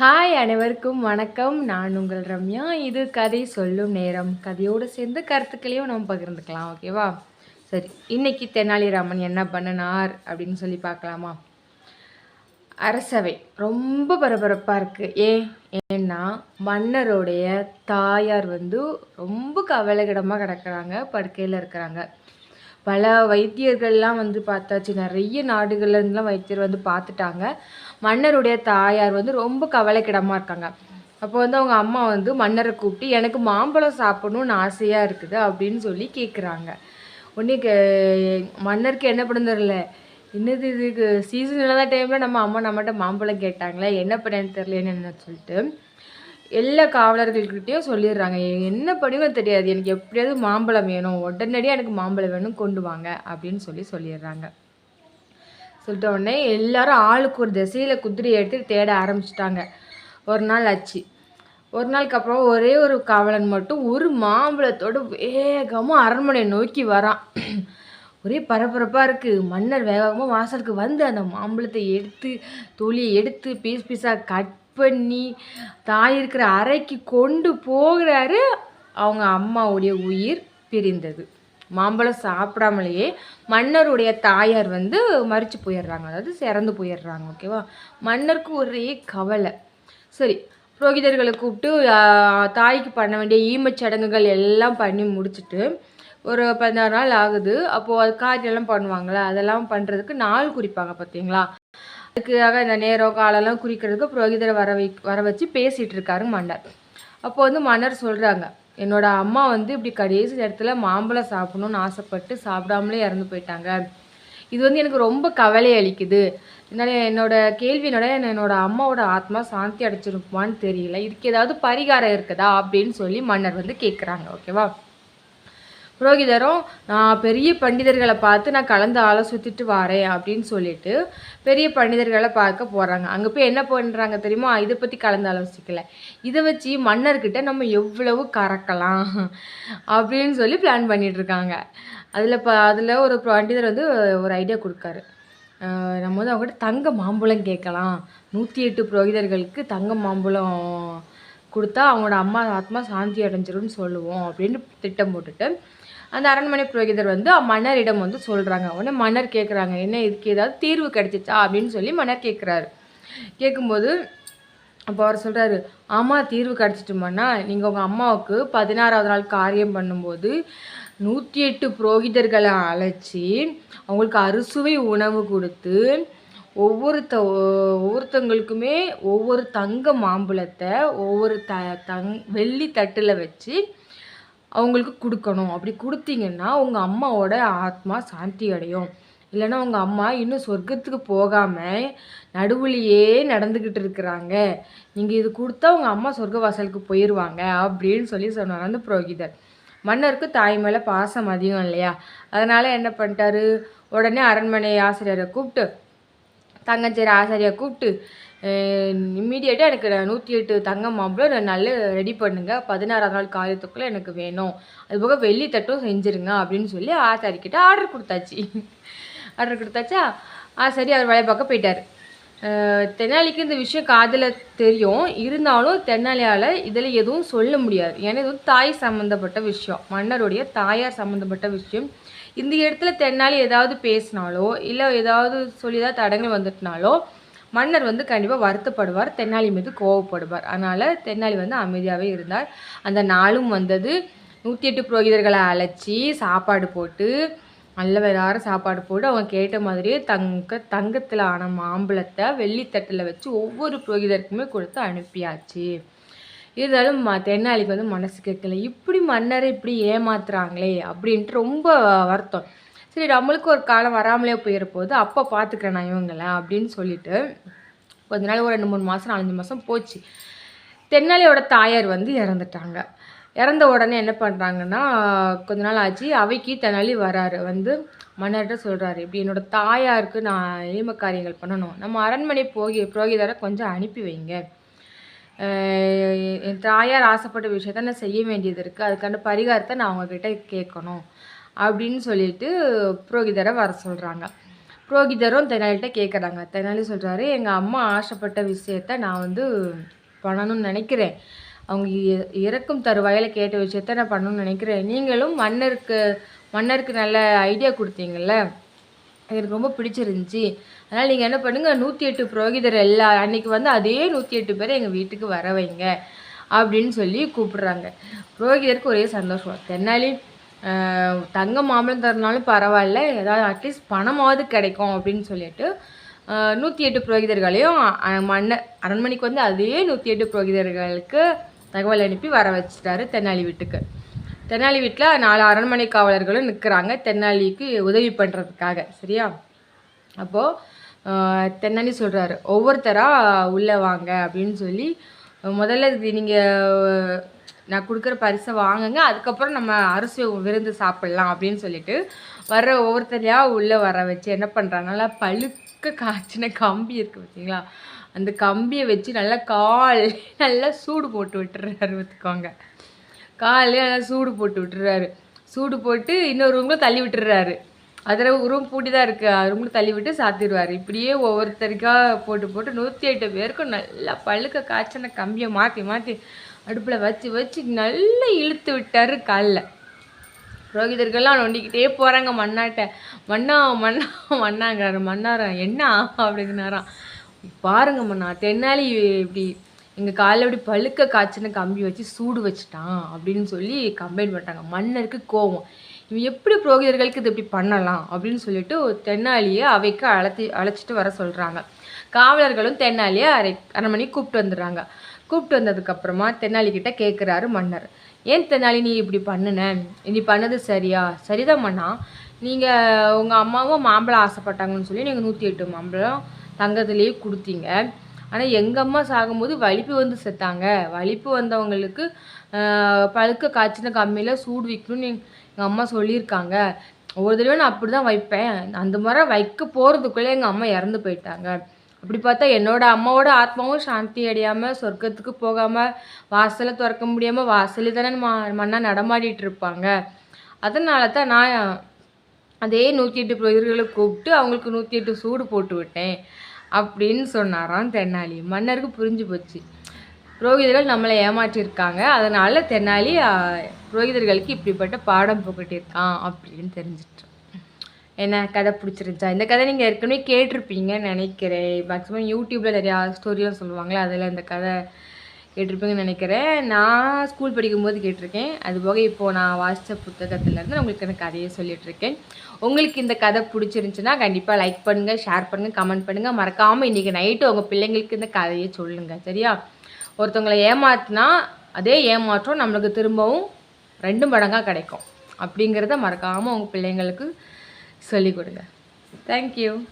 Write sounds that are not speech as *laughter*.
Hi அனைவருக்கும் வணக்கம். நான் உங்கள் ரம்யா. இது கதை சொல்லும் நேரம். கதையோடு சேர்ந்து கருத்துக்களையும் நம்ம பகிர்ந்துக்கலாம் ஓகேவா? சரி இன்னைக்கு தெனாலிராமன் என்ன பண்ணினார் அப்படின்னு சொல்லி பார்க்கலாமா? அரசவை. ரொம்ப பரபரப்பாக இருக்குது ஏன் ஏன்னா மன்னருடைய தாயார் வந்து ரொம்ப கவலைக்கிடமாக கிடக்குறாங்க படுக்கையில் இருக்கிறாங்க. பல வைத்தியர்கள்லாம் வந்து பார்த்தாச்சு. நிறைய நாடுகள்ல இருந்துலாம் வைத்தியர் வந்து பார்த்துட்டாங்க. மன்னருடைய தாயார் வந்து ரொம்ப கவலைக்கிடமாக இருக்காங்க. அப்போ வந்து அவங்க அம்மா வந்து மன்னரை கூப்பிட்டு எனக்கு மாம்பழம் சாப்பிடணும்னு ஆசையாக இருக்குது அப்படின்னு சொல்லி கேட்குறாங்க உடனே கே மன்னருக்கு என்ன பண்ண தெரியல. என்னது இதுக்கு சீசன் இல்லாத டைமில் நம்ம அம்மா நம்மகிட்ட மாம்பழம் கேட்டாங்களே என்ன பண்ணேன்னு தெரியலன்னு சொல்லிட்டு எல்லா காவலர்கள்கிட்டையும் சொல்லிடுறாங்க. என்ன பண்ணுவேன் தெரியாது. எனக்கு எப்படியாவது மாம்பழம் வேணும். உடனடியாக எனக்கு மாம்பழம் வேணும் கொண்டு வாங்க அப்படின்னு சொல்லி சொல்லிடுறாங்க. சொல்லிட்ட உடனே எல்லாரும் ஆளுக்கு ஒரு திசையில் குதிரை எடுத்து தேட ஆரம்பிச்சிட்டாங்க. ஒரு நாள் ஆச்சு. ஒரு நாளுக்கு அப்புறம் ஒரே ஒரு காவலன் மட்டும் ஒரு மாம்பழத்தோடு வேகமாக அரண்மனையை நோக்கி வரான். ஒரே பரபரப்பாக இருக்குது மன்னர் வேகமாக வாசலுக்கு வந்து அந்த மாம்பழத்தை எடுத்து தோழியை எடுத்து பீஸ் பீஸாக கட் பண்ணி தாய் இருக்கிற அறைக்கு கொண்டு போகிறாரு. அவங்க அம்மாவுடைய உயிர் பிரிந்தது. மாம்பழம் சாப்பிடாமலேயே மன்னருடைய தாயார் வந்து மறித்து போயிடுறாங்க. அதாவது சிறந்து போயிடுறாங்க. ஓகேவா? மன்னருக்கு ஒரே கவலை. சரி புரோகிதர்களை கூப்பிட்டு தாய்க்கு பண்ண வேண்டிய ஈமச் சடங்குகள் எல்லாம் பண்ணி முடிச்சுட்டு ஒரு பதினாறு நாள் ஆகுது. அப்போது அது காரியெல்லாம் பண்ணுவாங்களே? அதெல்லாம் பண்ணுறதுக்கு நாள் குறிப்பாங்க பார்த்தீங்களா? அதுக்காக இந்த நேரம் காலெல்லாம் குறிக்கிறதுக்கு புரோகிதரை வர வை வர வச்சு பேசிகிட்டு இருக்காரு மன்னர். அப்போ வந்து மன்னர் சொல்கிறாங்க என்னோட அம்மா வந்து இப்படி கடைசி நேரத்தில் மாம்பழம் சாப்பிடணும்னு ஆசைப்பட்டு சாப்பிடாமலே இறந்து போயிட்டாங்க. இது வந்து எனக்கு ரொம்ப கவலை அளிக்குது. என்னால் என்னோட கேள்வியினோட என்னோட அம்மாவோட ஆத்மா சாந்தி அடைச்சிருக்குமான்னு தெரியல. இதுக்கு ஏதாவது பரிகாரம் இருக்குதா அப்படின்னு சொல்லி மன்னர் வந்து கேட்குறாங்க ஓகேவா? புரோகிதரும் நான் பெரிய பண்டிதர்களை பார்த்து நான் கலந்து ஆலோசித்துட்டு வரேன் அப்படின்னு சொல்லிட்டு பெரிய பண்டிதர்களை பார்க்க போகிறாங்க அங்கே போய் என்ன பண்ணுறாங்க தெரியுமா? இதை பற்றி கலந்து ஆலோசிக்கல. இதை வச்சு மன்னர்கிட்ட நம்ம எவ்வளவு கறக்கலாம் அப்படின்னு சொல்லி பிளான் பண்ணிகிட்ருக்காங்க அதில் இப்போ அதில் ஒரு பண்டிதர் வந்து ஒரு ஐடியா கொடுக்காரு. நம்ம வந்து அவங்ககிட்ட தங்க மாம்பழம் கேட்கலாம். நூற்றி எட்டு புரோகிதர்களுக்கு தங்க மாம்பழம் கொடுத்தா அவங்களோட அம்மா ஆத்மா சாந்தி அடைஞ்சிரும்னு சொல்லுவோம் அப்படின்னு திட்டம் போட்டுட்டு அந்த அரண்மனை புரோகிதர் வந்து மன்னரிடம் வந்து சொல்கிறாங்க உடனே மன்னர் கேட்குறாங்க என்ன இதுக்கு ஏதாவது தீர்வு கிடைச்சிச்சா? அப்படின்னு சொல்லி மன்னர் கேட்குறாரு கேட்கும்போது அப்போ அவர் சொல்கிறாரு ஆமாம் தீர்வு கிடச்சிட்டுமாண்ணா. நீங்கள் உங்கள் அம்மாவுக்கு பதினாறாவது நாள் காரியம் பண்ணும்போது நூற்றி எட்டு புரோகிதர்களை அழைச்சி அவங்களுக்கு அறுசுவை உணவு கொடுத்து ஒவ்வொருத்த ஒவ்வொருத்தவங்களுக்குமே ஒவ்வொரு தங்க மாம்பழத்தை ஒவ்வொரு த தங் வெள்ளி தட்டில் வச்சு அவங்களுக்கு கொடுக்கணும். அப்படி கொடுத்தீங்கன்னா உங்கள் அம்மாவோட ஆத்மா சாந்தி அடையும். இல்லைன்னா உங்கள் அம்மா இன்னும் சொர்க்கத்துக்கு போகாமல் நடுவுலையே நடந்துக்கிட்டு இருக்கிறாங்க. நீங்கள் இது கொடுத்தா உங்கள் அம்மா சொர்க்க வாசலுக்கு போயிடுவாங்க அப்படின்னு சொல்லி சொன்னார் அந்த புரோகிதர். மன்னருக்கு தாய் மேலே பாசம் அதிகம் இல்லையா? அதனால் என்ன பண்ணிட்டாரு? உடனே அரண்மனை ஆசிரியரை கூப்பிட்டு தங்கஞ்சேரி ஆசாரியை கூப்பிட்டு இம்மீடியட்டாக எனக்கு நூற்றி எட்டு தங்கம் மாம்பழம் நல்ல ரெடி பண்ணுங்கள் பதினாறாம் நாள் காலத்துக்குள்ளே எனக்கு வேணும். அதுபோக வெள்ளி தட்டும் செஞ்சுருங்க அப்படின்னு சொல்லி ஆசாரிக்கிட்ட ஆர்டர் கொடுத்தாச்சு. *laughs* ஆர்டர் கொடுத்தாச்சா? ஆசாரி அவர் வேலை பார்க்க போயிட்டார். தென்னாலிக்கு இந்த விஷயம் காதில் தெரியும். இருந்தாலும் தென்னாலியால் இதில் எதுவும் சொல்ல முடியாது. ஏன்னா இது தாய் சம்மந்தப்பட்ட விஷயம். மன்னருடைய தாயார் சம்மந்தப்பட்ட விஷயம். இந்த இடத்துல தென்னாலி ஏதாவது பேசினாலோ இல்லை ஏதாவது சொல்லி ஏதாவது தடங்கள் வந்துட்டுனாலோ மன்னர் வந்து கண்டிப்பாக வருத்தப்படுவார். தென்னாலி மீது கோவப்படுவார். அதனால் தென்னாலி வந்து அமைதியாகவே இருந்தார். அந்த நாளும் வந்தது. நூற்றி எட்டு புரோகிதர்களை அழைச்சி சாப்பாடு போட்டு நல்ல வேறு சாப்பாடு போட்டு அவங்க கேட்ட மாதிரியே தங்க தங்கத்தில் ஆன மாம்பழத்தை வெள்ளித்தட்டில் வச்சு ஒவ்வொரு புரோகிதருக்குமே கொடுத்து அனுப்பியாச்சு. இருந்தாலும் ம தென்னாளிக்கு வந்து மனசு கேட்கல. இப்படி மன்னரை இப்படி ஏமாத்துறாங்களே அப்படின்ட்டு ரொம்ப வருத்தம். சரி நம்மளுக்கு ஒரு காலம் வராமலே போயிட அப்போ பார்த்துக்கிறேன் நான் இவங்களை அப்படின்னு சொல்லிட்டு கொஞ்ச நாள் ஒரு ரெண்டு மூணு மாதம் நாலஞ்சு மாதம் போச்சு. தென்னாலியோட தாயார் வந்து இறந்துட்டாங்க. இறந்த உடனே என்ன பண்ணுறாங்கன்னா கொஞ்ச நாள் ஆச்சு. அவைக்கு தெனாலி வராரு. வந்து மன்னர்கிட்ட சொல்கிறாரு இப்படி என்னோட தாயாருக்கு நான் ஏம காரியங்கள் பண்ணணும். நம்ம அரண்மனை போகி புரோகிதரை கொஞ்சம் அனுப்பி வைங்க. என் தாயார் ஆசைப்பட்ட விஷயத்த நான் செய்ய வேண்டியது இருக்குது அதுக்கான பரிகாரத்தை நான் அவங்கக்கிட்ட கேட்கணும். அப்படின்னு சொல்லிட்டு புரோகிதரை வர சொல்கிறாங்க புரோகிதரும் தெனாலிகிட்ட கேட்குறாங்க தெனாலி சொல்கிறாரு எங்கள் அம்மா ஆசைப்பட்ட விஷயத்த நான் வந்து பண்ணணும்னு நினைக்கிறேன். அவங்க இறக்கும் தருவாயில் கேட்ட விஷயத்த நான் பண்ணணும்னு நினைக்கிறேன். நீங்களும் மன்னருக்கு மன்னருக்கு நல்ல ஐடியா கொடுத்தீங்கல்ல? எனக்கு ரொம்ப பிடிச்சிருந்துச்சி. அதனால் நீங்கள் என்ன பண்ணுங்கள் நூற்றி எட்டு புரோகிதர் எல்லா அன்றைக்கி வந்து அதே நூற்றி எட்டு பேரை எங்கள் வீட்டுக்கு வர வைங்க அப்படின்னு சொல்லி கூப்பிட்றாங்க. புரோகிதருக்கு ஒரே சந்தோஷம். தென்னாலி தங்க மாம்பழம் தரனாலும் பரவாயில்ல ஏதாவது அட்லீஸ்ட் பணமாவது கிடைக்கும் அப்படின்னு சொல்லிட்டு நூற்றி எட்டு புரோகிதர்களையும் மன்ன அரண்மனைக்கு வந்து அதே நூற்றி எட்டு புரோகிதர்களுக்கு தகவல் அனுப்பி வர வச்சுட்டாரு தென்னாலி வீட்டுக்கு. தென்னாலி வீட்டில் நாலு அரண்மனை காவலர்களும் நிற்கிறாங்க தென்னாலிக்கு உதவி பண்ணுறதுக்காக சரியா? அப்போது தென்னாலி சொல்கிறாரு ஒவ்வொருத்தராக உள்ளே வாங்க அப்படின்னு சொல்லி முதல்ல இது நீங்கள் நான் கொடுக்குற பரிசை வாங்குங்க. அதுக்கப்புறம் நம்ம அரிசி விருந்து சாப்பிட்லாம் அப்படின்னு சொல்லிட்டு வர்ற ஒவ்வொருத்தரையாக உள்ளே வர வச்சு என்ன பண்ணுறாங்க நல்லா பழுக்க காய்ச்சின கம்பி இருக்குது பார்த்தீங்களா அந்த கம்பியை வச்சு நல்லா கால் நல்லா சூடு போட்டு விட்டுறாரு பார்த்துக்கோங்க காலையில் நல்லா சூடு போட்டு விட்டுறாரு. சூடு போட்டு இன்னொரு ரூமில் தள்ளி விட்டுறாரு. அதில் ரூம் பூட்டி தான் இருக்குது ரூமில் தள்ளி விட்டு சாத்திடுவார். இப்படியே ஒவ்வொருத்தருக்காக போட்டு போட்டு நூற்றி எட்டு பேருக்கும் நல்லா பழுக்க காய்ச்சின கம்பியை மாற்றி மாற்றி அடுப்பில் வச்சு வச்சு நல்லா இழுத்து விட்டார் காலில். புரோகிதர்கள்லாம் நொண்டிக்கிட்டே போகிறாங்க மண்ணாட்ட மண்ணா மண்ணா மண்ணாங்கிறாரு மண்ணாரா என்ன? அப்படிங்கிறாராம். பாருங்க மண்ணா தென்னாலி இப்படி எங்கள் காலில் இப்படி பழுக்க காய்ச்சின கம்பி வச்சு சூடு வச்சுட்டான் அப்படின்னு சொல்லி கம்ப்ளைண்ட் பண்ணிட்டாங்க மன்னருக்கு கோவம். இவன் எப்படி புரோகிதர்களுக்கு இது இப்படி பண்ணலாம்? அப்படின்னு சொல்லிட்டு தென்னாலியை அவைக்கு அழைத்தி அழைச்சிட்டு வர சொல்கிறாங்க காவலர்களும் தென்னாலியை அரை அரை மணிக்கு கூப்பிட்டு வந்துடுறாங்க. கூப்பிட்டு வந்ததுக்கப்புறமா தென்னாலி கிட்ட கேட்குறாரு மன்னர். ஏன் தெனாலி நீ இப்படி பண்ணுன? நீ பண்ணது சரியா? சரிதாம்மாண்ணா நீங்கள் உங்கள் அம்மாவும் மாம்பழம் ஆசைப்பட்டாங்கன்னு சொல்லி நீங்கள் நூற்றி எட்டு மாம்பழம் தங்கத்துலேயே கொடுத்தீங்க. ஆனால் எங்கள் அம்மா சாகும்போது வலிப்பு வந்து செத்தாங்க. வலிப்பு வந்தவங்களுக்கு பழுக்க காய்ச்சின கம்மியில் சூடு வைக்கணும்னு எங்கள் அம்மா சொல்லியிருக்காங்க. ஒவ்வொரு தடவை நான் அப்படி தான் வைப்பேன். அந்த மாதிரி வைக்க போகிறதுக்குள்ளே எங்கள் அம்மா இறந்து போயிட்டாங்க. அப்படி பார்த்தா என்னோட அம்மாவோட ஆத்மாவும் சாந்தி அடையாமல் சொர்க்கத்துக்கு போகாமல் வாசலை திறக்க முடியாமல் வாசலில் தானே மண்ணாக நடமாடிட்டு இருப்பாங்க. அதனால தான் நான் அதே நூற்றி எட்டு புரோகிதர்களை கூப்பிட்டு அவங்களுக்கு நூற்றி எட்டு சூடு போட்டு விட்டேன். அப்படின்னு சொன்னாராம் தென்னாலி. மன்னருக்கு புரிஞ்சு போச்சு. புரோகிதர்கள் நம்மளை ஏமாற்றியிருக்காங்க. அதனால் தென்னாலி புரோகிதர்களுக்கு இப்படிப்பட்ட பாடம் புகட்டியிருக்கான் அப்படின்னு தெரிஞ்சிட்டோம் என்ன கதை பிடிச்சிருந்துச்சா? இந்த கதை நீங்கள் ஏற்கனவே கேட்டிருப்பீங்கன்னு நினைக்கிறேன். மேக்ஸிமம் யூடியூப்பில் நிறையா ஸ்டோரியெலாம் சொல்லுவாங்களே அதில் இந்த கதை கேட்டிருப்பீங்கன்னு நினைக்கிறேன். நான் ஸ்கூல் படிக்கும்போது கேட்டிருக்கேன். அது போக இப்போது நான் வாசித்த புத்தகத்துலேருந்து உங்களுக்கு எனக்கு கதையை சொல்லிகிட்ருக்கேன் உங்களுக்கு இந்த கதை பிடிச்சிருந்துச்சுன்னா கண்டிப்பாக லைக் பண்ணுங்கள் ஷேர் பண்ணுங்கள் கமெண்ட் பண்ணுங்கள் மறக்காமல் இன்றைக்கி நைட்டு உங்கள் பிள்ளைங்களுக்கு இந்த கதையை சொல்லுங்கள் சரியா? ஒருத்தவங்களை ஏமாத்தினா அதே ஏமாற்றம் நம்மளுக்கு திரும்பவும் ரெண்டு மடங்காக கிடைக்கும். அப்படிங்கிறத மறக்காமல் உங்கள் பிள்ளைங்களுக்கு சொல்லிக் கொடுங்க. தேங்க்யூ